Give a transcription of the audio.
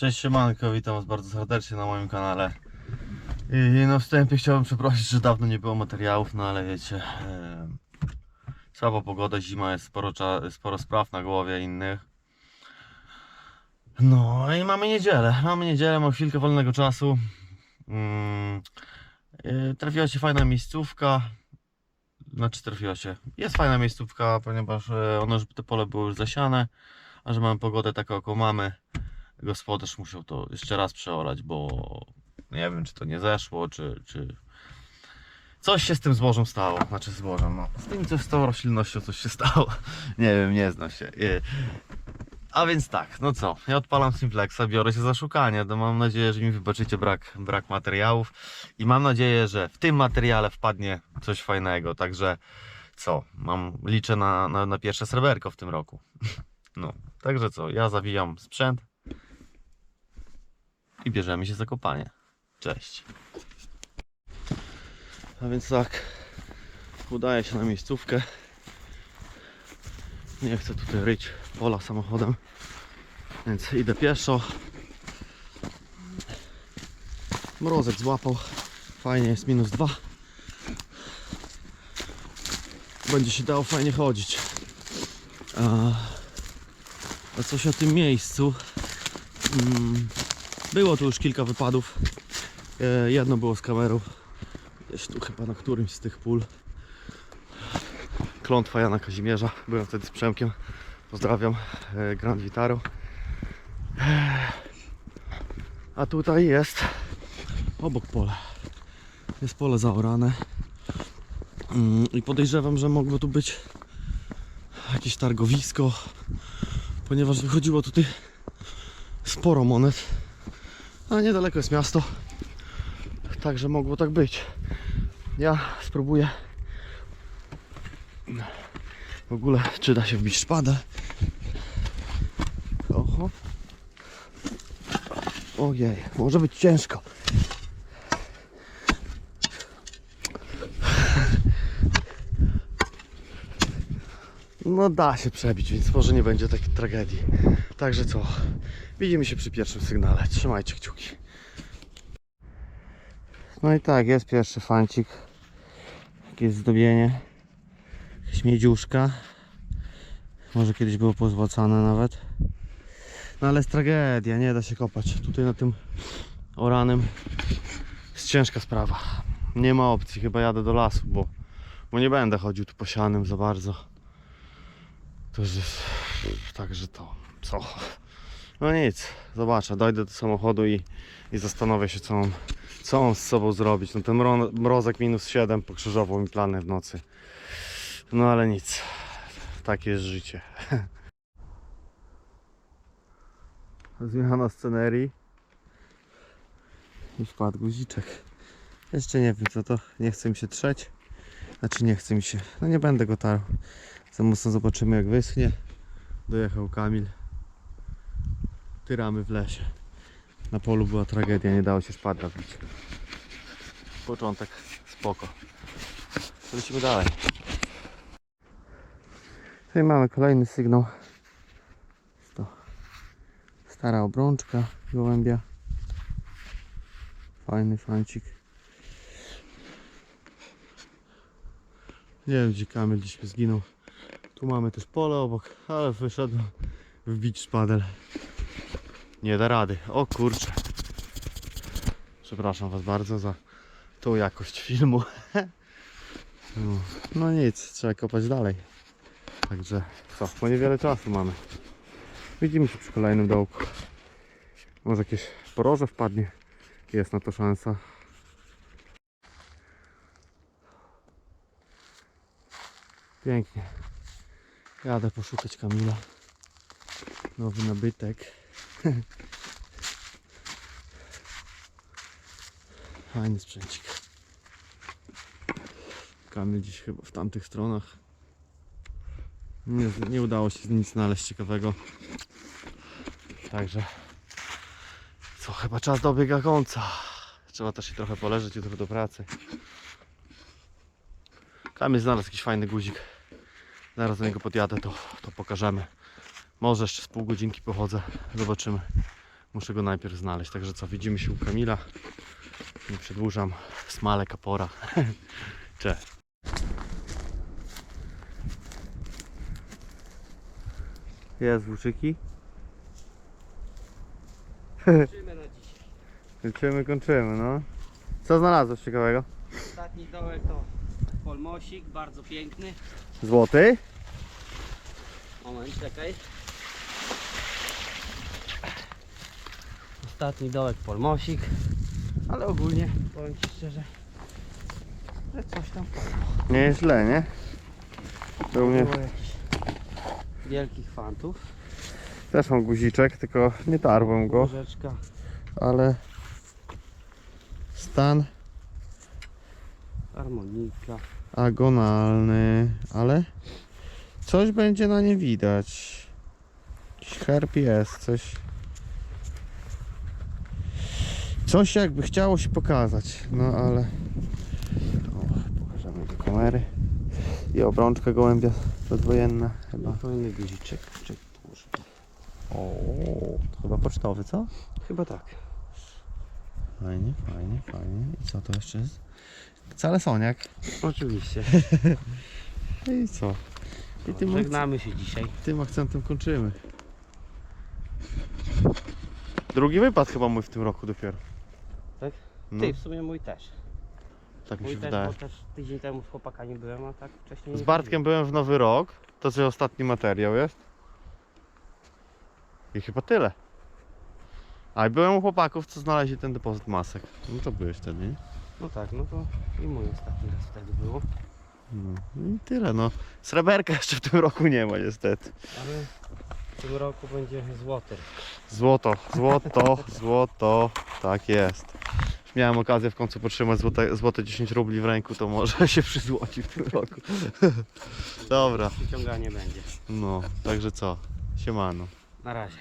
Cześć siemanko, witam was bardzo serdecznie na moim kanale. I no wstępie chciałbym przeprosić, że dawno nie było materiałów, no ale wiecie, e, słaba pogoda, zima jest sporo, sporo spraw na głowie innych. No i mamy niedzielę, mamy niedzielę, mam chwilkę wolnego czasu. Mm, e, trafiła się fajna miejscówka, znaczy trafiła się, jest fajna miejscówka, ponieważ e, ono, te pole było już zasiane, a że mamy pogodę taką jaką mamy, gospodarz musiał to jeszcze raz przeorać, bo nie wiem, czy to nie zeszło, czy, czy coś się z tym zbożem stało. Znaczy zbożem, no. Z tym, co z tą roślinnością coś się stało. Nie wiem, nie znam się. A więc tak, no co, ja odpalam Simplexa, biorę się za szukanie. No mam nadzieję, że mi wybaczycie brak, brak materiałów i mam nadzieję, że w tym materiale wpadnie coś fajnego. Także co, mam, liczę na, na, na pierwsze sreberko w tym roku. No, także co, ja zawijam sprzęt, i bierzemy się za kopanie. Cześć. A więc tak, udaję się na miejscówkę. Nie chcę tutaj ryć pola samochodem, więc idę pieszo. Mrozek złapał, fajnie jest minus dwa. Będzie się dało fajnie chodzić. A, a coś o tym miejscu. Mm, było tu już kilka wypadów. E, Jedno było z kamerą. Gdzieś tu chyba na którymś z tych pól. Klątwa Jana Kazimierza. Byłem wtedy z Przemkiem. Pozdrawiam. e, Grand Vitaro. E, A tutaj jest obok pole. Jest pole zaorane. Mm, I podejrzewam, że mogło tu być jakieś targowisko, ponieważ wychodziło tutaj sporo monet. A niedaleko jest miasto. Także mogło tak być. Ja spróbuję. W ogóle, czy da się wbić szpadę? Oho. Ojej, może być ciężko. No da się przebić, więc może nie będzie takiej tragedii. Także co? Widzimy się przy pierwszym sygnale. Trzymajcie kciuki. No i tak, jest pierwszy fancik. Jakieś zdobienie. Jakaś miedziuszka. Może kiedyś było pozłacane nawet. No ale jest tragedia, nie da się kopać. Tutaj na tym oranym jest ciężka sprawa. Nie ma opcji, chyba jadę do lasu, bo, bo nie będę chodził tu posianym za bardzo. To już jest... Także to... Co? No nic, zobaczę, dojdę do samochodu i, i zastanowię się co mam, co mam z sobą zrobić. No ten mro, mrozek minus 7 pokrzyżował mi plany w nocy. No ale nic, takie jest życie. Zmiana scenerii. I wpadł guziczek. Jeszcze nie wiem co to, nie chce mi się trzeć. Znaczy nie chce mi się, no nie będę go tarł. Za mocno zobaczymy jak wyschnie. Dojechał Kamil tyramy w lesie. Na polu była tragedia, nie dało się szpadra wbić. Początek spoko. Lecimy dalej. Tutaj mamy kolejny sygnał. Jest to stara obrączka gołębia. Fajny fancik. Nie wiem gdzie Kamil gdzieś zginął. Tu mamy też pole obok, ale wyszedł wbić szpadel. Nie da rady. O kurczę. Przepraszam Was bardzo za tą jakość filmu. No, no nic, trzeba kopać dalej. Także co, bo niewiele czasu mamy. Widzimy się przy kolejnym dołku. Może jakieś poroże wpadnie. Jest na to szansa. Pięknie. Jadę poszukać Kamila. Nowy nabytek. Fajny sprzęcik. Kamil gdzieś chyba w tamtych stronach. Nie, nie udało się nic znaleźć ciekawego. Także co, chyba czas dobiega końca. Trzeba też się trochę poleżeć jutro do pracy. Kamil znalazł jakiś fajny guzik. Zaraz do niego podjadę, to, to pokażemy. Może jeszcze z pół godzinki pochodzę. Zobaczymy. Muszę go najpierw znaleźć. Także co, widzimy się u Kamila. Nie przedłużam. Smale kapora. Cześć. Jest włóczyki. Kończymy na dzisiaj. Kończymy, kończymy, no. Co znalazłeś ciekawego? Ostatni dołek to polmosik, bardzo piękny. Złoty? Moment, czekaj. Ostatni dołek polmosik, ale ogólnie powiem Ci szczerze, że coś tam Nie jest źle, nie? To u mnie było jakichś wielkich fantów. też mam guziczek, tylko nie tarłem go, Rzeczka ale stan harmonika. agonalny, ale coś będzie na nie widać. Jakiś herb jest, coś. Coś jakby chciało się pokazać, no ale. O, pokażemy do kamery. I obrączka gołębia przedwojenna chyba. No fajny guziczek. Czek, położę. O, to chyba pocztowy, co? Chyba tak. Fajnie, fajnie, fajnie. I co to jeszcze jest? Wcale soniak. Oczywiście. I co? I tym, Żegnamy się dzisiaj. tym akcentem kończymy. Drugi wypad chyba mój w tym roku dopiero. No, Ty, w sumie mój też. tak mi Mój się też, wydaje. bo też tydzień temu z chłopakami byłem, a tak wcześniej Z nie Bartkiem byłem w Nowy Rok. To co ostatni materiał jest. I chyba tyle. A i byłem u chłopaków, co znaleźli ten depozyt masek. No to byłeś wtedy, nie? No tak, no to i mój ostatni raz wtedy było. No i tyle, no. Sreberka jeszcze w tym roku nie ma niestety. Ale w tym roku będzie złoty. Złoto, złoto, złoto, tak jest. Miałem okazję w końcu potrzymać złote, złote 10 rubli w ręku, to może się przyzłoci w tym roku. Dobra, Przyciąganie będzie. no, także co? Siemano. Na razie.